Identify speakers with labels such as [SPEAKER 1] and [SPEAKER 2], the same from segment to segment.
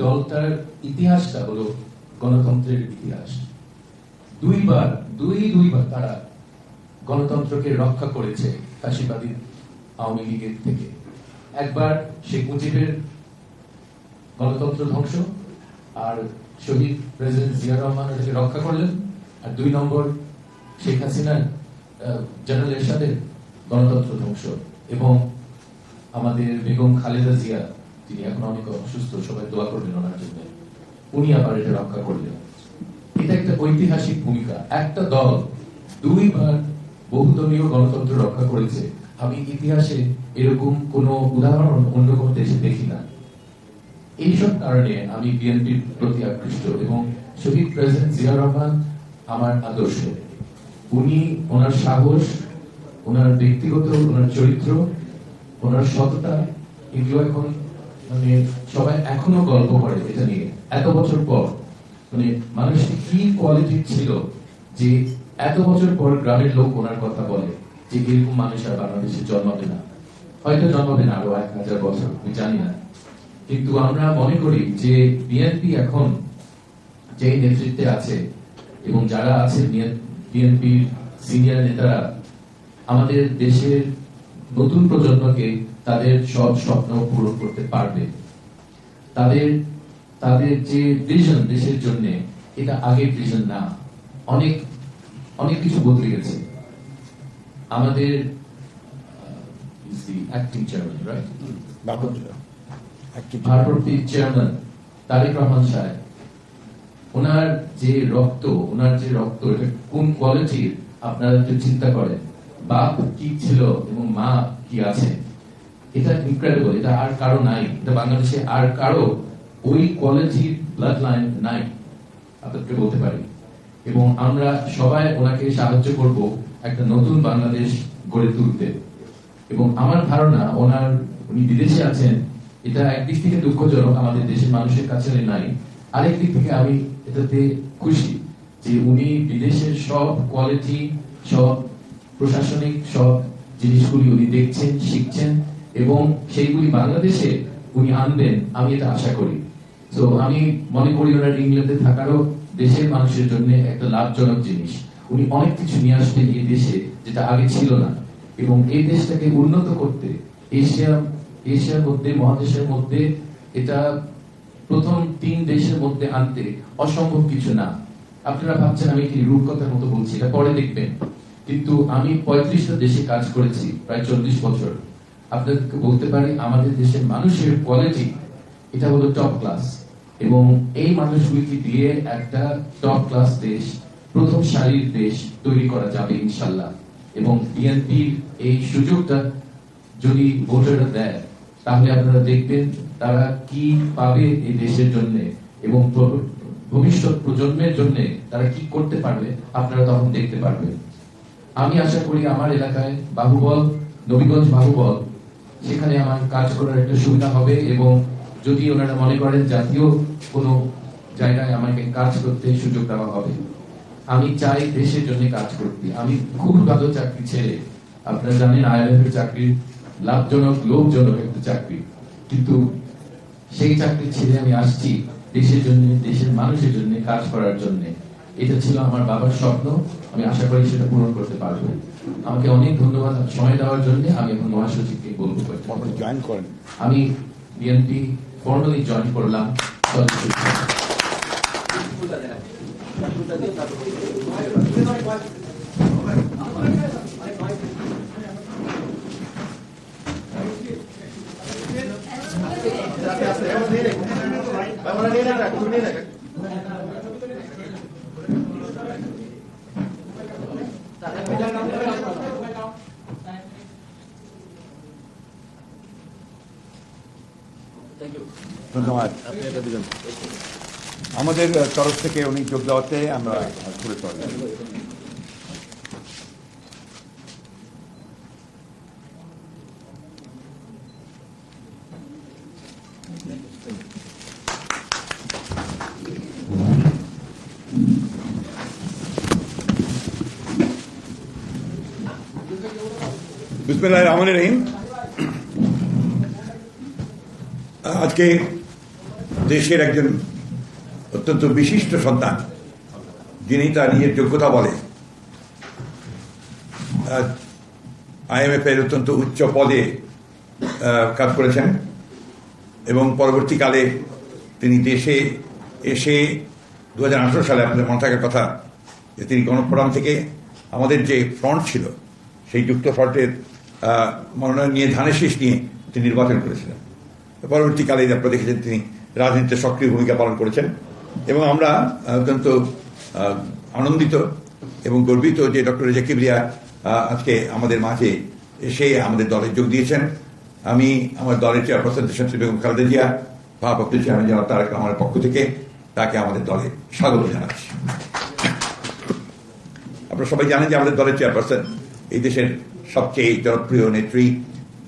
[SPEAKER 1] দলটার ইতিহাসটা হলো গণতন্ত্রের ইতিহাস। দুইবার, দুই, দুইবার তারা গণতন্ত্রকে রক্ষা করেছে ফাঁসিবাদী আওয়ামী লীগের থেকে। একবার শেখ মুজিবের গণতন্ত্র ধ্বংস, আর শহীদ প্রেসিডেন্ট জিয়া রহমান রক্ষা করলেন, আর দুই নম্বর শেখ হাসিনার জেনারেল এরশাদের গণতন্ত্র ধ্বংস। এবং আমাদের বেগম খালেদা জিয়া তিনি এখন অনেক অসুস্থ, সবাই দোয়া করবেন ওনার জন্য। উনি আবার এটা রক্ষা করলেন। এটা একটা ঐতিহাসিক ভূমিকা। একটা দল দুইবার বহুদলীয় গণতন্ত্র রক্ষা করেছে। আমি ইতিহাসে এরকম কোনো উদাহরণ অন্য কোনো দেশে দেখি না। এইসব কারণে আমি বিএনপির প্রতি আকৃষ্ট এবং শহীদ প্রেসিডেন্ট জিয়া রহমান আমার আদর্শ। উনি ওনার সাহস, ওনার ব্যক্তিগত, ওনার চরিত্র, ওনার সততা, এগুলো এখন মানে সবাই এখনও গল্প করে এটা নিয়ে। এত বছর পর মানে মানুষের কি কোয়ালিটি ছিল যে এত বছর পর গ্রামের লোক ওনার কথা বলে যে এরকম মানুষ আর বাংলাদেশে জন্মাবে না। হয়তো জন্মাবে না আরও এক হাজার বছর, আমি জানি না। কিন্তু আমরা মনে করি যে বিএনপি এখন যে নেতৃত্বে আছে এবং যারা আছে বিএনপির সিনিয়র নেতারা, আমাদের দেশের নতুন প্রজন্মকে তাদের সব স্বপ্ন পূরণ করতে পারবে। তাদের তাদের যে ভিশন দেশের জন্য এটা আগের ভিশন না। অনেক অনেক কিছু বদলে গেছে। আমাদের অ্যাক্টিং চেয়ারম্যান রাইট ভারপ্রাপ্তি চেয়ারম্যান তারেক রহমান সাহেব। ওনার যে রক্ত ওনার যে রক্ত এটা কোন কোয়ালিটির আপনারা একটু চিন্তা করেন। বাপ কি ছিল এবং মা কি আছে? এটা ইনক্রেডিবল এটা আর কারও নাই, এটা বাংলাদেশে আর কারও ওই কোয়ালিটির ব্লাড লাইন নাই, আপনাদেরকে বলতে পারি। এবং আমরা সবাই ওনাকে সাহায্য করব একটা নতুন বাংলাদেশ গড়ে তুলতে। এবং আমার ধারণা, ওনার, উনি বিদেশে আছেন, এটা একদিক থেকে দুঃখজনক, আমাদের দেশের মানুষের কাছে নাই। আরেক দিক থেকে আমি এটাতে খুশি যে উনি বিদেশের সব কোয়ালিটি সব প্রশাসনিক, সব জিনিসগুলি উনি দেখছেন, শিখছেন। এবং সেইগুলি বাংলাদেশে উনি আনবেন, আমি এটা আশা করি। তো আমি মনে করি ওনার ইংল্যান্ডে থাকারও দেশের মানুষের জন্য একটা লাভজনক জিনিস। উনি অনেক কিছু নিয়ে আসবেন এই দেশে যেটা আগে ছিল না। এবং এই দেশটাকে উন্নত করতে এশিয়া, এশিয়ার মধ্যে, মহাদেশের মধ্যে এটা প্রথম তিন দেশের মধ্যে আনতে অসম্ভব কিছু না। আপনারা ভাবছেন আমি কি রূপকথার মতো বলছি, এটা পরে দেখবেন। কিন্তু আমি পঁয়ত্রিশটা দেশে কাজ করেছি, প্রায় চল্লিশ বছর। আপনাদেরকে বলতে পারি, আমাদের দেশের মানুষের কোয়ালিটি এটা হলো টপ ক্লাস এবং এই মানুষগুলিকে দিয়ে একটা টপ ক্লাস দেশ, প্রথম সারির দেশ তৈরি করা যাবে ইনশাল্লাহ। এবং বিএনপির এই সুযোগটা যদি ভোটাররা দেয়, তাহলে আপনারা দেখবেন তারা কি পাবে এই দেশের জন্য এবং ভবিষ্যৎ প্রজন্মের জন্য তারা কি করতে পারবে, আপনারা তখন দেখতে পারবেন। আমি আশা করি আমার এলাকায় বাহুবল, নবীগঞ্জ বাহুবল সেখানে আমার কাজ করার একটা সুবিধা হবে এবং যদি ওনারা মনে করেন জাতীয় কোনো জায়গায় আমাকে কাজ করতে সুযোগ দেওয়া হবে, আমি চাই দেশের জন্য কাজ করতে। আমি খুব ভালো চাকরি ছেড়ে আপনারা জানেন আইএলএফ চাকরি লাভজনক লোকজনক একটা চাকরি। কিন্তু সেই চাকরি ছেড়ে আমি আসছি দেশের জন্য, দেশের মানুষের জন্য, কাজ করার জন্য। এটা ছিল আমার বাবার স্বপ্ন। আমি আশা করি সেটা পূরণ করতে পারব। আমাকে অনেক ধন্যবাদ সময় দেওয়ার জন্য। আমি এখন মহাসচিবকে বলব
[SPEAKER 2] জয়েন করেন।
[SPEAKER 1] আমি বিএনপি ফর্মালি জয়েন করলাম।
[SPEAKER 2] ধন্যবাদ। আমাদের তরফ থেকে উনি যোগ দেওয়াতে আমরা ঘুরে চললাম বিসমিল্লাহ রহমান রহিম। আজকে দেশের একজন অত্যন্ত বিশিষ্ট সন্তান, যিনি তার নিজের যোগ্যতা বলে আইএমএফ এর অত্যন্ত উচ্চ পদে কাজ করেছেন এবং পরবর্তীকালে তিনি দেশে এসে দু হাজার আঠেরো সালে আপনাদের মনে থাকার কথা যে তিনি গণফোরাম থেকে আমাদের যে ফ্রন্ট ছিল, সেই যুক্ত ফ্রন্টের মনোনয়ন নিয়ে ধানের শীষ নিয়ে তিনি নির্বাচন করেছিলেন। পরবর্তীকালে আপনারা দেখেছেন তিনি রাজনীতিতে সক্রিয় ভূমিকা পালন করেছেন। এবং আমরা অত্যন্ত আনন্দিত এবং গর্বিত যে ডক্টর রেজাকিবরিয়া আজকে আমাদের মাঝে এসে আমাদের দলে যোগ দিয়েছেন। আমি আমার দলের চেয়ারপারসন দেশাত্রী বেগম খালেদা জিয়া, ভারপ্রাপ্ত চেয়ারম্যান জনাব তারেক রহমানের পক্ষ থেকে তাকে আমাদের দলে স্বাগত জানাচ্ছি। আপনারা সবাই জানেন যে আমাদের দলের চেয়ারপারসন এই দেশের সবচেয়ে জনপ্রিয় নেত্রী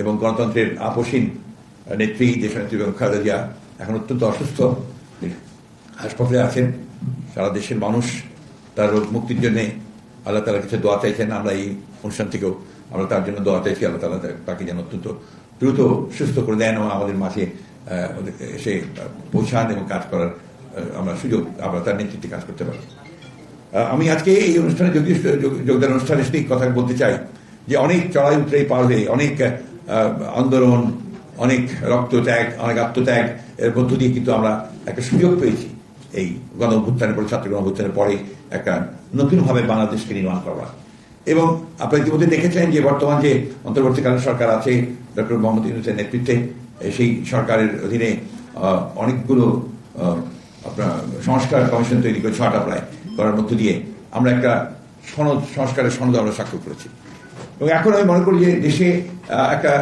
[SPEAKER 2] এবং গণতন্ত্রের আপসীন নেত্রী দেশনেত্রী বেগম খালেদা জিয়া এখন অত্যন্ত অসুস্থ। হাসপাতালে আছেন, সারা দেশের মানুষ তার রোগ মুক্তির জন্য আল্লাহ তালার কাছে দোয়া চাইছেন। আমরা এই অনুষ্ঠান থেকেও আমরা তার জন্য দোয়া চাইছি। আল্লাহ তালা তাকে যেন অত্যন্ত দ্রুত সুস্থ করে দেন এবং আমাদের মাঝে এসে পৌঁছান এবং কাজ করার আমরা সুযোগ, আমরা তার নেতৃত্বে কাজ করতে পারি। আমি আজকে এই অনুষ্ঠানে যোগ- যোগ- যোগদান অনুষ্ঠানে সেই কথা বলতে চাই যে অনেক চড়াই উতরে পার হয়ে অনেক আন্দোলন অনেক রক্ত ত্যাগ, অনেক আত্মত্যাগ, এর মধ্য দিয়ে কিন্তু আমরা একটা সুযোগ পেয়েছি এই গণ অভ্যুত্থানের পরে, ছাত্র গণ অভ্যুত্থানের পরে একটা নতুনভাবে বাংলাদেশকে নির্মাণ করা। এবং আপনারা ইতিমধ্যে দেখেছেন যে বর্তমান যে অন্তর্বর্তীকালীন সরকার আছে, ডক্টর মোহাম্মদ ইউনুসের নেতৃত্বে সেই সরকারের অধীনে অনেকগুলো আপনার সংস্কার কমিশন তৈরি করে ছটা প্রায় করার মধ্য দিয়ে আমরা একটা সনদ, সংস্কারের সনদ আমরা স্বাক্ষর করেছি। এবং এখন আমি মনে করি যে দেশে একটা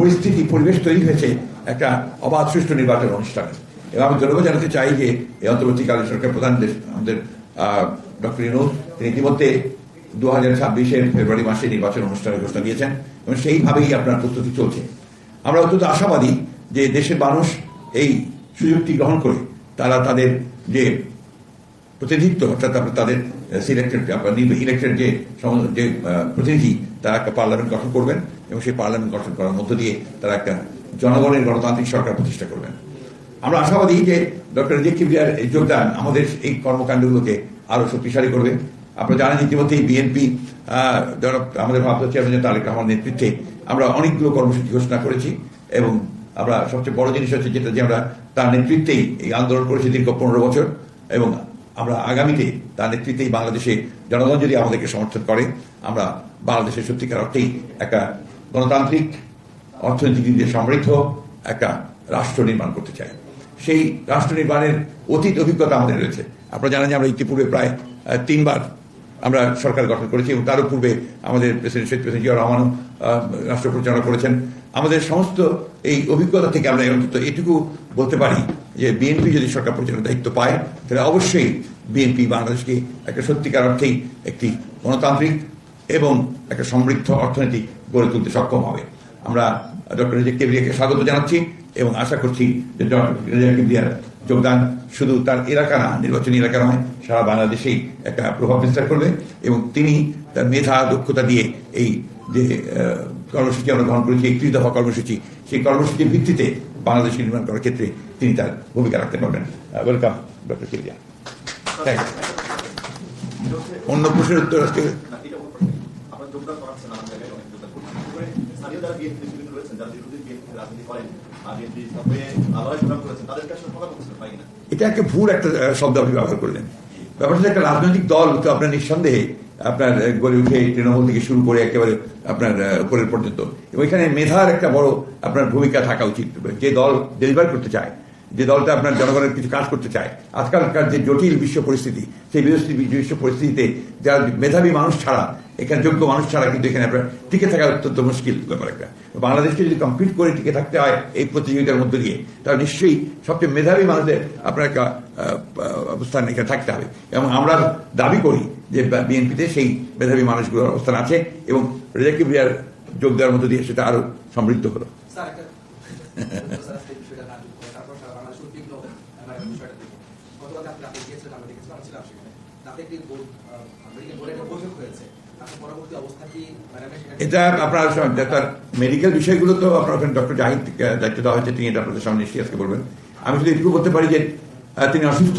[SPEAKER 2] পরিস্থিতি, পরিবেশ তৈরি হয়েছে একটা অবাধ, সুষ্ঠু নির্বাচন অনুষ্ঠানে। এবং আমি ধন্যবাদ জানাতে চাই যে এই অন্তর্বর্তীকালীন সরকার প্রধান আমাদের ডক্টর ইনুস, তিনি ইতিমধ্যে দু হাজার ছাব্বিশের ফেব্রুয়ারি মাসে নির্বাচন অনুষ্ঠানের ঘোষণা দিয়েছেন এবং সেইভাবেই আপনার প্রস্তুতি চলছে। আমরা অত্যন্ত আশাবাদী যে দেশের মানুষ এই সুযোগটি গ্রহণ করে, তারা তাদের যে প্রতিনিধিত্ব, অর্থাৎ আপনার তাদের সিলেক্টেড ইলেক্টেড যে যে প্রতিনিধি, তারা একটা পার্লামেন্ট গঠন করবেন এবং সেই পার্লামেন্ট গঠন করার মধ্য দিয়ে তারা একটা জনগণের গণতান্ত্রিক সরকার প্রতিষ্ঠা করবেন। আমরা আশাবাদী যে ডক্টর জি কিবরিয়ার এই যোগদান আমাদের এই কর্মকাণ্ডগুলোকে আরও শক্তিশালী করবে। আপনারা জানেন ইতিমধ্যেই বিএনপি আমাদের ভারত চেয়ারম্যান তারেক রহমান নেতৃত্বে আমরা অনেকগুলো কর্মসূচি ঘোষণা করেছি এবং আমরা সবচেয়ে বড় জিনিস হচ্ছে যেটা যে আমরা তার নেতৃত্বেই এই আন্দোলন করেছি দীর্ঘ পনেরো বছর এবং আমরা আগামীতে তার নেতৃত্বেই বাংলাদেশে জনগণ যদি আমাদেরকে সমর্থন করে, আমরা বাংলাদেশের সত্যিকার অর্থেই একটা গণতান্ত্রিক অর্থনৈতিক দিক দিয়ে সমৃদ্ধ একটা রাষ্ট্র নির্মাণ করতে চাই। সেই রাষ্ট্র নির্মাণের অতীত অভিজ্ঞতা আমাদের রয়েছে। আপনারা জানেন যে আমরা ইতিপূর্বে প্রায় তিনবার আমরা সরকার গঠন করেছি এবং তারও পূর্বে আমাদের প্রেসিডেন্ট শেখ প্রেসিডেন্ট জিয়া রহমানও রাষ্ট্র পরিচালনা করেছেন। আমাদের সমস্ত এই অভিজ্ঞতা থেকে আমরা অন্তত এটুকু বলতে পারি যে বিএনপি যদি সরকার পরিচালনার দায়িত্ব পায়, তাহলে অবশ্যই বিএনপি বাংলাদেশকে একটা সত্যিকার অর্থেই একটি গণতান্ত্রিক এবং একটা সমৃদ্ধ অর্থনীতি গড়ে তুলতে সক্ষম হবে। আমরা ডক্টর রেজেক কেবরিয়াকে স্বাগত জানাচ্ছি এবং আশা করছি যে ডক্টর রেজেক কেবরিয়ার যোগদান শুধু তার এলাকা না, নির্বাচনী এলাকা নয়, সারা বাংলাদেশেই একটা প্রভাব বিস্তার করবে এবং তিনি তার মেধা, দক্ষতা দিয়ে এই যে কর্মসূচি আমরা গ্রহণ করেছি একত্রিশ দফা কর্মসূচি, সেই কর্মসূচির ভিত্তিতে বাংলাদেশ নির্মাণ করার ক্ষেত্রে তিনি তার ভূমিকা রাখতে পারবেন। ওয়েলকাম ডক্টর কেবরিয়া থ্যাংক অন্য প্রশ্নের উত্তর আজকে।
[SPEAKER 3] এটা
[SPEAKER 2] একটা ভুল একটা শব্দ আপনি ব্যবহার করলেন। ব্যাপারটা একটা রাজনৈতিক দল, তো আপনার নিঃসন্দেহে আপনার গড়ে উঠে তৃণমূল থেকে শুরু করে একেবারে আপনার উপরের পর্যন্ত। এবং এখানে মেধার একটা বড় আপনার ভূমিকা থাকা উচিত। যে দল ডেলিভার করতে চায়, যে দলটা আপনার জনগণের কিছু কাজ করতে চায়, আজকালকার যে জটিল বিশ্ব পরিস্থিতি, সেই বিশ্ব পরিস্থিতিতে যারা মেধাবী মানুষ ছাড়া, এখানে যোগ্য মানুষ ছাড়া কিন্তু এখানে আপনার টিকে থাকা অত্যন্ত মুশকিল ব্যাপার একটা। বাংলাদেশকে যদি কমপ্লিট করে টিকে থাকতে হয় এই প্রতিযোগিতার মধ্যে দিয়ে, তাহলে নিশ্চয়ই সবচেয়ে মেধাবী মানুষদের আপনার একটা অবস্থান এখানে থাকতে হবে। এবং আমরা দাবি করি যে বিএনপিতে সেই মেধাবী মানুষগুলোর অবস্থান আছে এবং রেজাকি বিয়ার যোগ দেওয়ার মধ্যে দিয়ে সেটা আরও সমৃদ্ধ হলো। এটা আপনার তার মেডিকেল বিষয়গুলো তো আপনার ওখানে ডক্টর জাহিদ দায়িত্ব দেওয়া হয়েছে তিনি এটা আপনাদের সামনে নিশ্চয়ই আজকে বলবেন। আমি শুধু এটুকু করতে পারি যে তিনি অসুস্থ